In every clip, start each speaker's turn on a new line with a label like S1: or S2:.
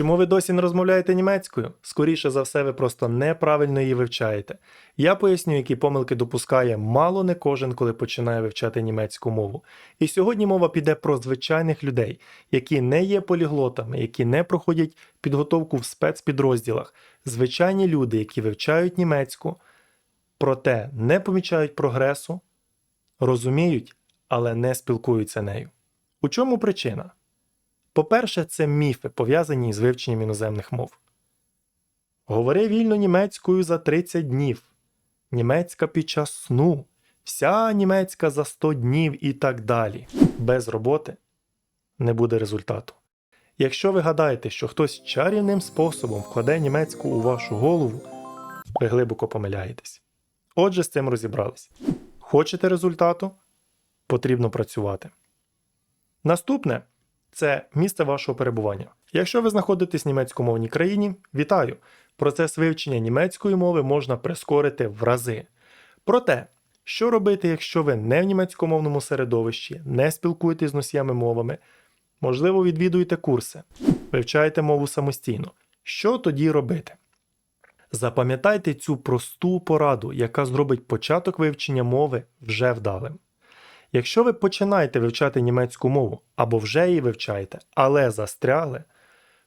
S1: Чому ви досі не розмовляєте німецькою? Скоріше за все, ви просто неправильно її вивчаєте. Я поясню, які помилки допускає мало не кожен, коли починає вивчати німецьку мову. І сьогодні мова піде про звичайних людей, які не є поліглотами, які не проходять підготовку в спецпідрозділах. Звичайні люди, які вивчають німецьку, проте не помічають прогресу, розуміють, але не спілкуються нею. У чому причина? По-перше, це міфи, пов'язані з вивченням іноземних мов. Говори вільно німецькою за 30 днів, німецька під час сну, вся німецька за 100 днів і так далі. Без роботи не буде результату. Якщо ви гадаєте, що хтось чарівним способом вкладе німецьку у вашу голову, ви глибоко помиляєтесь. Отже, з цим розібрались. Хочете результату? Потрібно працювати. Наступне це місце вашого перебування. Якщо ви знаходитесь в німецькомовній країні, вітаю! Процес вивчення німецької мови можна прискорити в рази. Проте, що робити, якщо ви не в німецькомовному середовищі, не спілкуєтесь з носіями мовами, можливо, відвідуєте курси, вивчаєте мову самостійно. Що тоді робити? Запам'ятайте цю просту пораду, яка зробить початок вивчення мови вже вдалим. Якщо ви починаєте вивчати німецьку мову або вже її вивчаєте, але застрягли,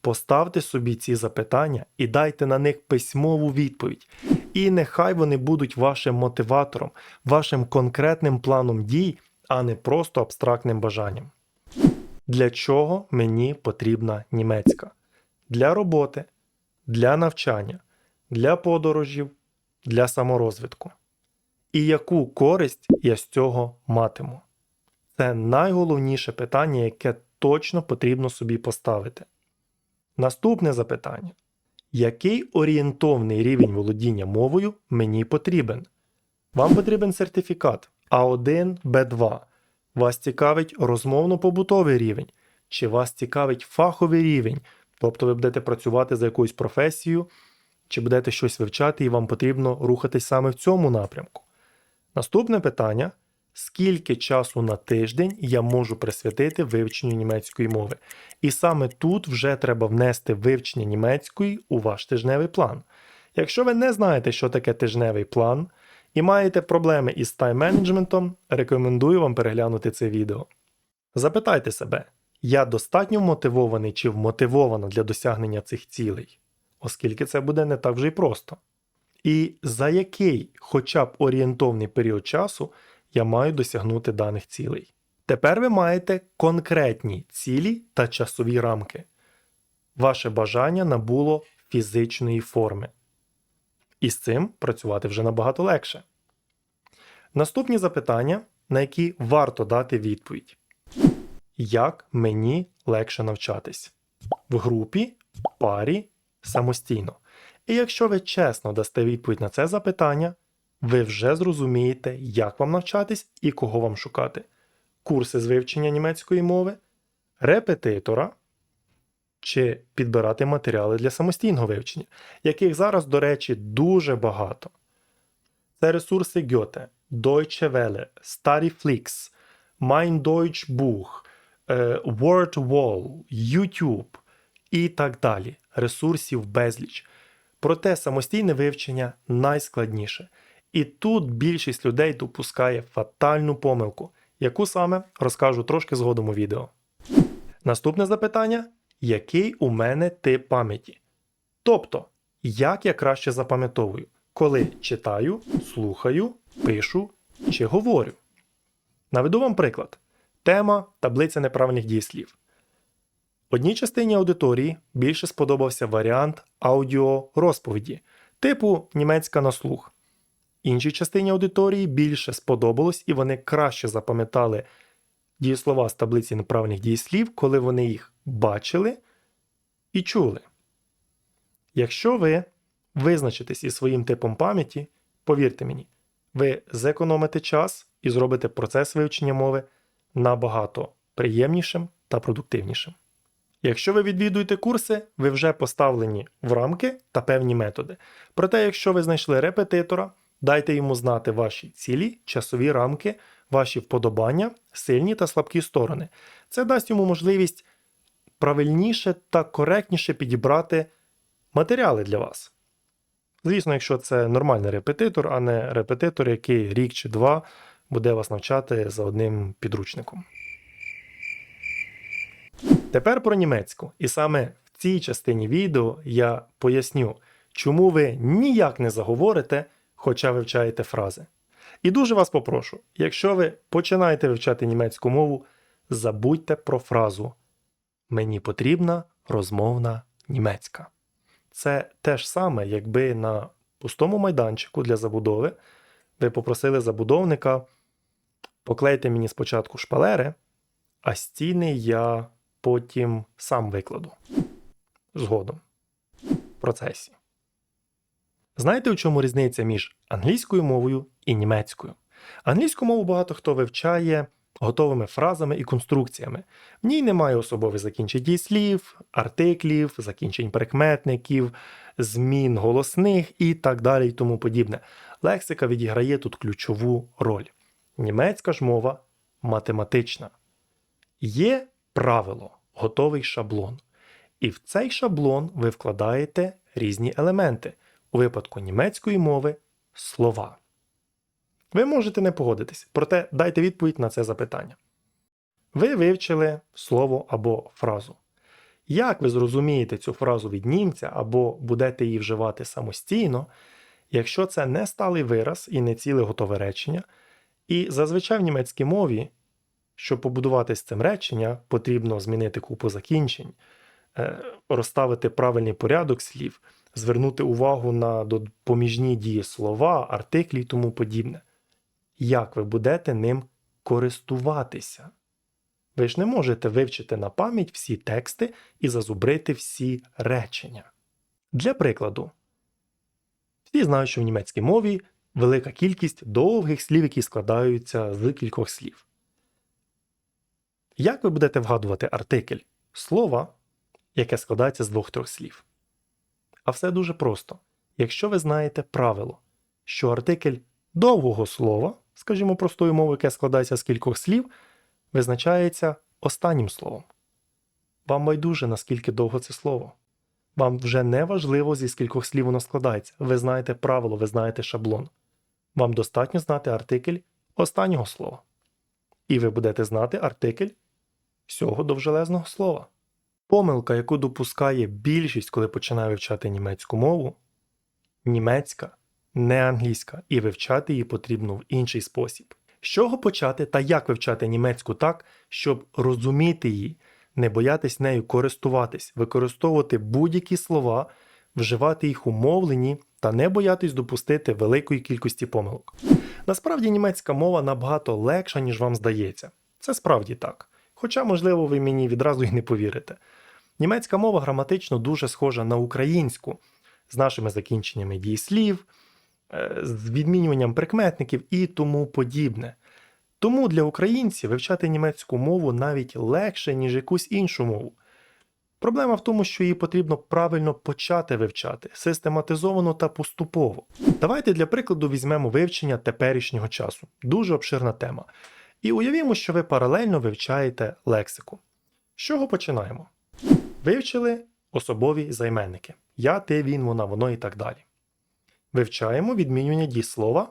S1: поставте собі ці запитання і дайте на них письмову відповідь. І нехай вони будуть вашим мотиватором, вашим конкретним планом дій, а не просто абстрактним бажанням. Для чого мені потрібна німецька? Для роботи, для навчання, для подорожів, для саморозвитку і яку користь я з цього матиму? Це найголовніше питання, яке точно потрібно собі поставити. Наступне запитання: який орієнтовний рівень володіння мовою мені потрібен? Вам потрібен сертифікат А1, Б2. Вас цікавить розмовно-побутовий рівень, чи вас цікавить фаховий рівень, тобто ви будете працювати за якоюсь професією, чи будете щось вивчати, і вам потрібно рухатись саме в цьому напрямку. Наступне питання: скільки часу на тиждень я можу присвятити вивченню німецької мови? І саме тут вже треба внести вивчення німецької у ваш тижневий план. Якщо ви не знаєте, що таке тижневий план, і маєте проблеми із тайм-менеджментом, рекомендую вам переглянути це відео. Запитайте себе, я достатньо вмотивований чи вмотивована для досягнення цих цілей, оскільки це буде не так вже й просто і за який хоча б орієнтовний період часу я маю досягнути даних цілей. Тепер ви маєте конкретні цілі та часові рамки. Ваше бажання набуло фізичної форми. І з цим працювати вже набагато легше. Наступні запитання, на які варто дати відповідь. Як мені легше навчатись? В групі, парі, самостійно. І якщо ви чесно дасте відповідь на це запитання, ви вже зрозумієте, як вам навчатись і кого вам шукати: курси з вивчення німецької мови, репетитора чи підбирати матеріали для самостійного вивчення, яких зараз, до речі, дуже багато. Це ресурси Goethe, Deutsche Welle, Stariflix, Mein Deutsch Buch, е, WordWall, YouTube і так далі. Ресурсів безліч. Проте самостійне вивчення найскладніше. І тут більшість людей допускає фатальну помилку, яку саме розкажу трошки згодом у відео. Наступне запитання: який у мене тип пам'яті? Тобто, як я краще запам'ятовую, коли читаю, слухаю, пишу чи говорю. Наведу вам приклад: тема таблиця неправильних дієслів. Одній частині аудиторії більше сподобався варіант аудіорозповіді, типу німецька на слух. Іншій частині аудиторії більше сподобалось і вони краще запам'ятали дієслова з таблиці неправильних дієслів, коли вони їх бачили і чули. Якщо ви визначитесь із своїм типом пам'яті, повірте мені, ви зекономите час і зробите процес вивчення мови набагато приємнішим та продуктивнішим. Якщо ви відвідуєте курси, ви вже поставлені в рамки та певні методи. Проте, якщо ви знайшли репетитора, дайте йому знати ваші цілі, часові рамки, ваші вподобання, сильні та слабкі сторони. Це дасть йому можливість правильніше та коректніше підібрати матеріали для вас. Звісно, якщо це нормальний репетитор, а не репетитор, який рік чи два буде вас навчати за одним підручником. Тепер про німецьку. І саме в цій частині відео я поясню, чому ви ніяк не заговорите, хоча вивчаєте фрази. І дуже вас попрошу, якщо ви починаєте вивчати німецьку мову, забудьте про фразу Мені потрібна розмовна німецька. Це те ж саме, якби на пустому майданчику для забудови ви попросили забудовника поклейте мені спочатку шпалери, а стіни я потім сам викладу. Згодом. В процесі. Знаєте, у чому різниця між англійською мовою і німецькою? Англійську мову багато хто вивчає готовими фразами і конструкціями. В ній немає особових закінчень дієслів, артиклів, закінчень прикметників, змін голосних і так далі і тому подібне. Лексика відіграє тут ключову роль. Німецька ж мова математична. Є правило, готовий шаблон. І в цей шаблон ви вкладаєте різні елементи. У випадку німецької мови слова. Ви можете не погодитись, проте дайте відповідь на це запитання. Ви вивчили слово або фразу. Як ви зрозумієте цю фразу від німця або будете її вживати самостійно, якщо це не сталий вираз і не ціле готове речення, і зазвичай в німецькій мові, щоб побудувати з цим речення, потрібно змінити купу закінчень, е, розставити правильний порядок слів, звернути увагу на допоміжні дієслова, артиклі і тому подібне. Як ви будете ним користуватися? Ви ж не можете вивчити на пам'ять всі тексти і зазубрити всі речення. Для прикладу, всі знають, що в німецькій мові велика кількість довгих слів, які складаються з кількох слів. Як ви будете вгадувати артикль слова, яке складається з двох-трьох слів? А все дуже просто. Якщо ви знаєте правило, що артикль довгого слова, скажімо простою мовою, яке складається з кількох слів, визначається останнім словом. Вам байдуже, наскільки довго це слово. Вам вже не важливо, зі скількох слів воно складається. Ви знаєте правило, ви знаєте шаблон. Вам достатньо знати артикль останнього слова. І ви будете знати артикль всього довжелезного слова. Помилка, яку допускає більшість, коли починає вивчати німецьку мову, німецька, не англійська, і вивчати її потрібно в інший спосіб. З чого почати та як вивчати німецьку так, щоб розуміти її, не боятись нею користуватись, використовувати будь-які слова, вживати їх у мовленні та не боятись допустити великої кількості помилок. Насправді німецька мова набагато легша, ніж вам здається. Це справді так. Хоча, можливо, ви мені відразу й не повірите. Німецька мова граматично дуже схожа на українську, з нашими закінченнями дієслів, е, з відмінюванням прикметників і тому подібне. Тому для українців вивчати німецьку мову навіть легше, ніж якусь іншу мову. Проблема в тому, що її потрібно правильно почати вивчати, систематизовано та поступово. Давайте для прикладу візьмемо вивчення теперішнього часу. Дуже обширна тема. І уявімо, що ви паралельно вивчаєте лексику. З чого починаємо? Вивчили особові займенники. Я, ти, він, вона, воно і так далі. Вивчаємо відмінювання дієслова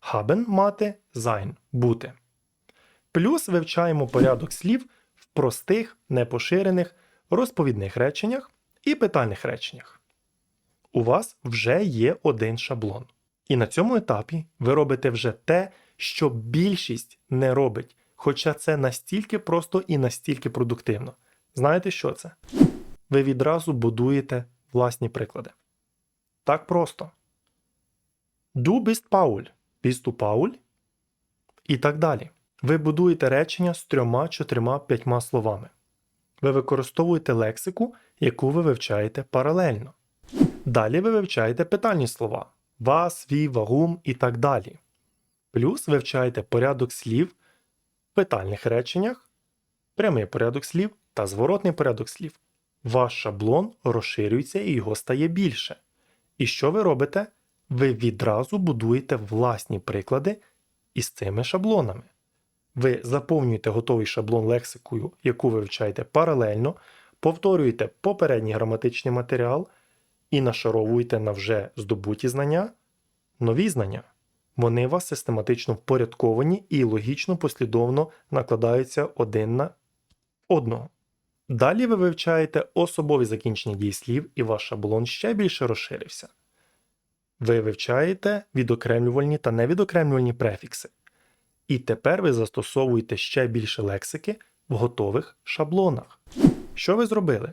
S1: haben мати, sein бути. Плюс вивчаємо порядок слів в простих, непоширених, розповідних реченнях і питальних реченнях. У вас вже є один шаблон. І на цьому етапі ви робите вже те, що більшість не робить, хоча це настільки просто і настільки продуктивно. Знаєте, що це? Ви відразу будуєте власні приклади. Так просто. Du bist Paul. Bist du Paul? І так далі. Ви будуєте речення з трьома, чотирма, п'ятьма словами. Ви використовуєте лексику, яку ви вивчаєте паралельно. Далі ви вивчаєте питальні слова вас, ві, вагум і так далі. Плюс вивчаєте порядок слів в питальних реченнях, прямий порядок слів та зворотний порядок слів. Ваш шаблон розширюється і його стає більше. І що ви робите? Ви відразу будуєте власні приклади із цими шаблонами. Ви заповнюєте готовий шаблон лексикою, яку ви вивчаєте паралельно, повторюєте попередній граматичний матеріал і нашаровуєте на вже здобуті знання нові знання. Вони у вас систематично впорядковані і логічно послідовно накладаються один на одного. Далі ви вивчаєте особові закінчення дієслів, і ваш шаблон ще більше розширився. Ви вивчаєте відокремлювальні та невідокремлювальні префікси. І тепер ви застосовуєте ще більше лексики в готових шаблонах. Що ви зробили?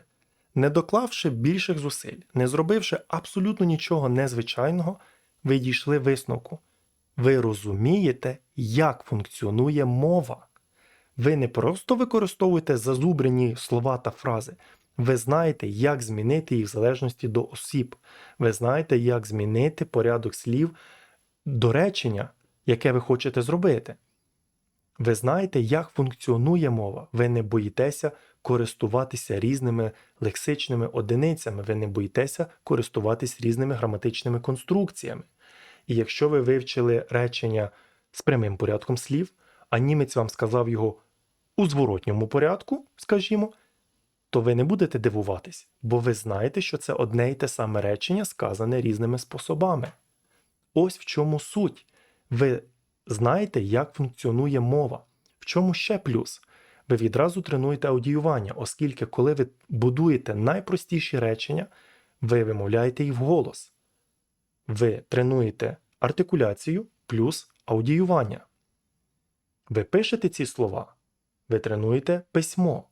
S1: Не доклавши більших зусиль, не зробивши абсолютно нічого незвичайного, ви дійшли висновку. Ви розумієте, як функціонує мова. Ви не просто використовуєте зазубрені слова та фрази. Ви знаєте, як змінити їх в залежності до осіб. Ви знаєте, як змінити порядок слів до речення, яке ви хочете зробити. Ви знаєте, як функціонує мова. Ви не боїтеся користуватися різними лексичними одиницями, ви не боїтеся користуватися різними граматичними конструкціями. І якщо ви вивчили речення з прямим порядком слів, а німець вам сказав його у зворотньому порядку, скажімо, то ви не будете дивуватись, бо ви знаєте, що це одне й те саме речення, сказане різними способами. Ось в чому суть. Ви знаєте, як функціонує мова. В чому ще плюс? Ви відразу тренуєте аудіювання, оскільки, коли ви будуєте найпростіші речення, ви вимовляєте їх вголос. Ви тренуєте артикуляцію плюс аудіювання. Ви пишете ці слова, ви тренуєте письмо.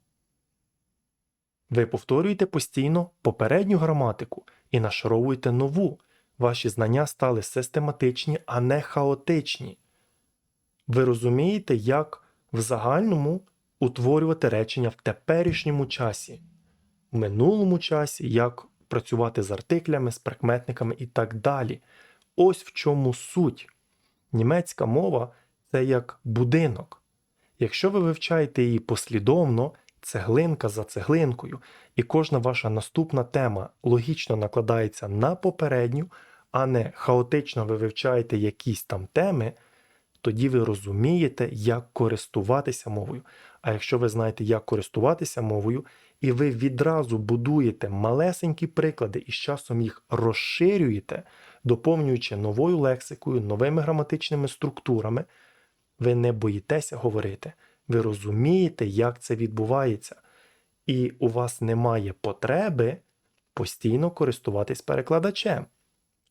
S1: Ви повторюєте постійно попередню граматику і нашаровуєте нову. Ваші знання стали систематичні, а не хаотичні. Ви розумієте, як в загальному утворювати речення в теперішньому часі, в минулому часі, як працювати з артиклями, з прикметниками і так далі. Ось в чому суть. Німецька мова це як будинок. Якщо ви вивчаєте її послідовно, цеглинка за цеглинкою, і кожна ваша наступна тема логічно накладається на попередню, а не хаотично ви вивчаєте якісь там теми, тоді ви розумієте, як користуватися мовою. А якщо ви знаєте, як користуватися мовою, і ви відразу будуєте малесенькі приклади і з часом їх розширюєте, доповнюючи новою лексикою, новими граматичними структурами, ви не боїтеся говорити. Ви розумієте, як це відбувається, і у вас немає потреби постійно користуватись перекладачем,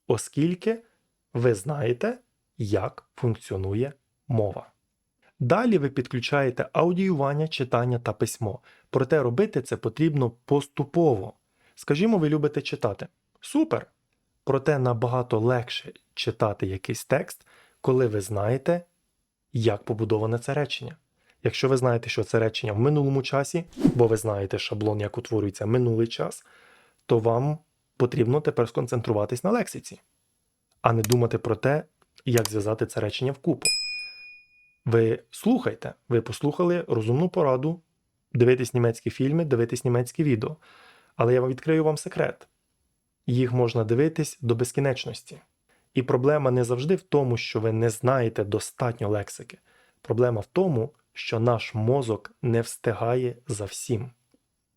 S1: оскільки ви знаєте, як функціонує мова. Далі ви підключаєте аудіювання, читання та письмо. Проте робити це потрібно поступово. Скажімо, ви любите читати. Супер! Проте набагато легше читати якийсь текст, коли ви знаєте, як побудоване це речення. Якщо ви знаєте, що це речення в минулому часі, бо ви знаєте шаблон, як утворюється минулий час, то вам потрібно тепер сконцентруватись на лексиці, а не думати про те, як зв'язати це речення вкупу. Ви слухайте, ви послухали розумну пораду, дивитись німецькі фільми, дивитись німецькі відео. Але я вам відкрию вам секрет: їх можна дивитись до безкінечності. І проблема не завжди в тому, що ви не знаєте достатньо лексики. Проблема в тому, що наш мозок не встигає за всім.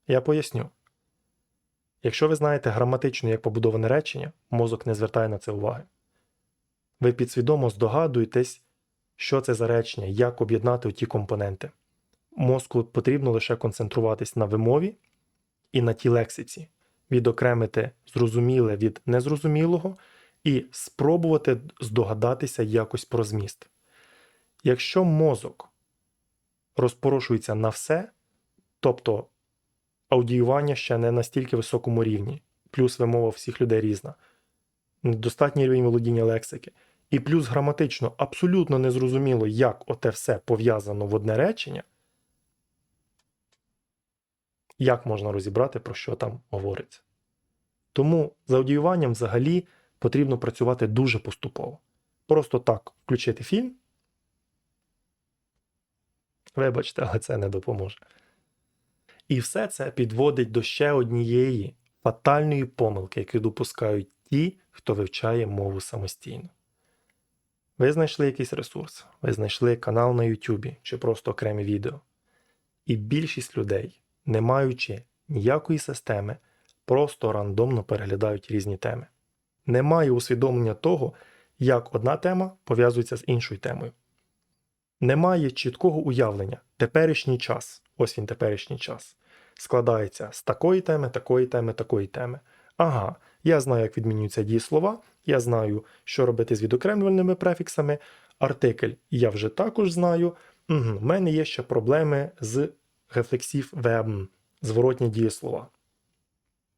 S1: Я поясню. Якщо ви знаєте граматично, як побудоване речення, мозок не звертає на це уваги. Ви підсвідомо здогадуєтесь, що це за речення, як об'єднати ті компоненти. Мозку потрібно лише концентруватись на вимові і на тій лексиці, відокремити зрозуміле від незрозумілого і спробувати здогадатися якось про зміст. Якщо мозок розпорошується на все, тобто аудіювання ще не на стільки високому рівні, плюс вимова всіх людей різна, недостатній рівень володіння лексики, і плюс граматично абсолютно незрозуміло, як оте все пов'язано в одне речення, як можна розібрати, про що там говориться. Тому з аудіюванням взагалі потрібно працювати дуже поступово. Просто так включити фільм. Вибачте, але це не допоможе. І все це підводить до ще однієї фатальної помилки, яку допускають ті, хто вивчає мову самостійно. Ви знайшли якийсь ресурс, ви знайшли канал на YouTube чи просто окремі відео. І більшість людей, не маючи ніякої системи, просто рандомно переглядають різні теми. Немає усвідомлення того, як одна тема пов'язується з іншою темою. Немає чіткого уявлення. Теперішній час, ось він теперішній час, складається з такої теми, такої теми, такої теми. Ага, я знаю, як відмінюються дієслова, я знаю, що робити з відокремлювальними префіксами, артикль я вже також знаю. Угу, в мене є ще проблеми з рефлексів верб, зворотні дієслова.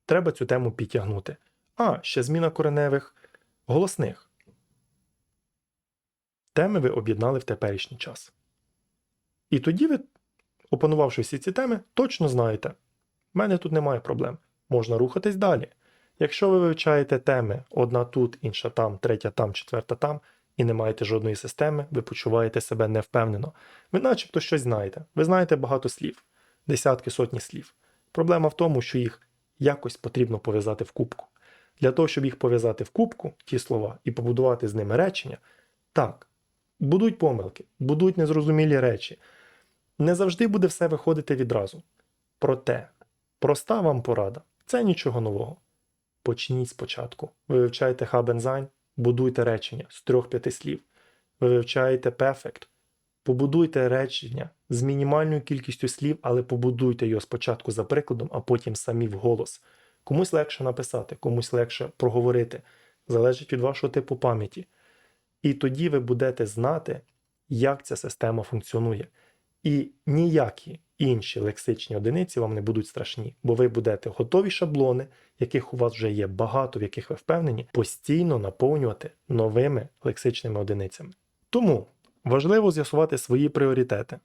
S1: Треба цю тему підтягнути. А, ще зміна кореневих голосних. Теми ви об'єднали в теперішній час. І тоді ви, опанувавши всі ці теми, точно знаєте, в мене тут немає проблем. Можна рухатись далі. Якщо ви вивчаєте теми одна тут, інша там, третя там, четверта там, і не маєте жодної системи, ви почуваєте себе невпевнено. Ви начебто щось знаєте. Ви знаєте багато слів, десятки сотні слів. Проблема в тому, що їх якось потрібно пов'язати в кубку. Для того, щоб їх пов'язати в кубку, ті слова, і побудувати з ними речення, так, будуть помилки, будуть незрозумілі речі. Не завжди буде все виходити відразу. Проте, проста вам порада це нічого нового. Почніть спочатку. Ви вивчаєте Хабензайн, будуйте речення з трьох-п'яти слів. Ви вивчаєте Perfect, побудуйте речення з мінімальною кількістю слів, але побудуйте його спочатку за прикладом, а потім самі вголос. Комусь легше написати, комусь легше проговорити. Залежить від вашого типу пам'яті. І тоді ви будете знати, як ця система функціонує. І ніякі інші лексичні одиниці вам не будуть страшні, бо ви будете готові шаблони, яких у вас вже є багато, в яких ви впевнені, постійно наповнювати новими лексичними одиницями. Тому важливо з'ясувати свої пріоритети,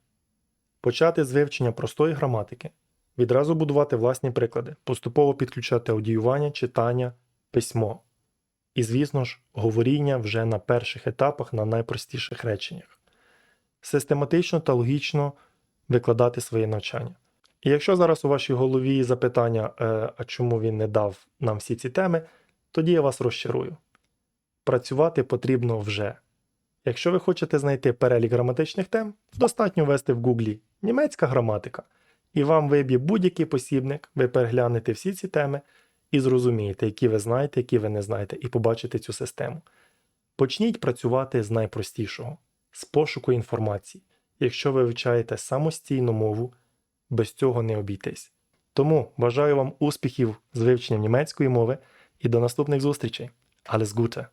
S1: почати з вивчення простої граматики, відразу будувати власні приклади, поступово підключати аудіювання, читання, письмо. І, звісно ж, говоріння вже на перших етапах на найпростіших реченнях. Систематично та логічно викладати своє навчання. І якщо зараз у вашій голові запитання, е, а чому він не дав нам всі ці теми, тоді я вас розчарую. Працювати потрібно вже. Якщо ви хочете знайти перелік граматичних тем, достатньо ввести в Гуглі німецька граматика, і вам виб'є будь-який посібник, ви переглянете всі ці теми і зрозумієте, які ви знаєте, які ви не знаєте, і побачите цю систему. Почніть працювати з найпростішого, з пошуку інформації. Якщо ви вивчаєте самостійну мову, без цього не обійтись. Тому бажаю вам успіхів з вивченням німецької мови і до наступних зустрічей. Alles Gute!